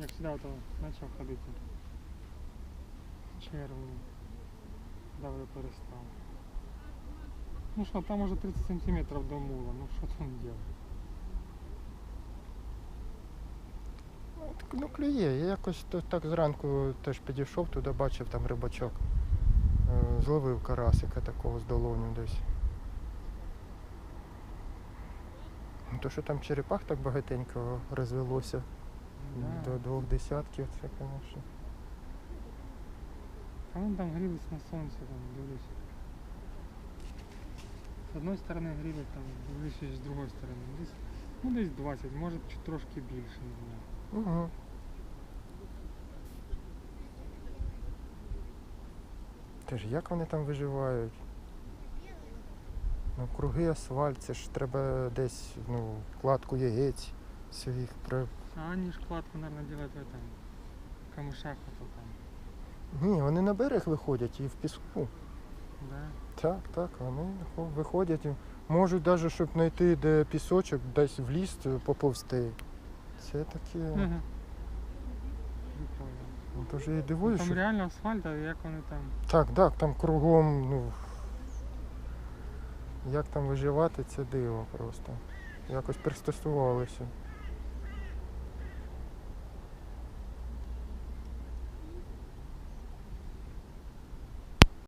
Як сюди то почав ходити. Червень. Давай перестав. Ну що, там уже 30 сантиметров до мула. Ну що там делать? Ну, клює. Я якось так зранку теж підійшов туди, бачив там рибачок. Е, Зловив карасика такого з долоню десь. Ну, То, що там черепах так багатенько розвелося. До двох десятків, це, звісно. А вон там грілись на сонці, там, дивлюсь. З одної сторони гріли, там, дивлюсь, з другої сторони. Десь, ну десь 20, може чуть трошки більше, не знаю. Угу. Теж як вони там виживають? Ну, круги асфальт, це ж треба десь ну, кладку яєць своїх при... А они ж кладку, наверное, делают в этом камышах вот там. Ні, вони на берег виходять і в піску. Да. Так, так, вони хо- виходять. і Можуть навіть, щоб знайти де пісочок, десь в ліс е, поповзти. Це таке. Мгм. Я і Ну, дивуюся, Там реально асфальт, а як вони там. Так, так, там кругом, ну. Як там виживати, це диво просто. Якось пристосувалися.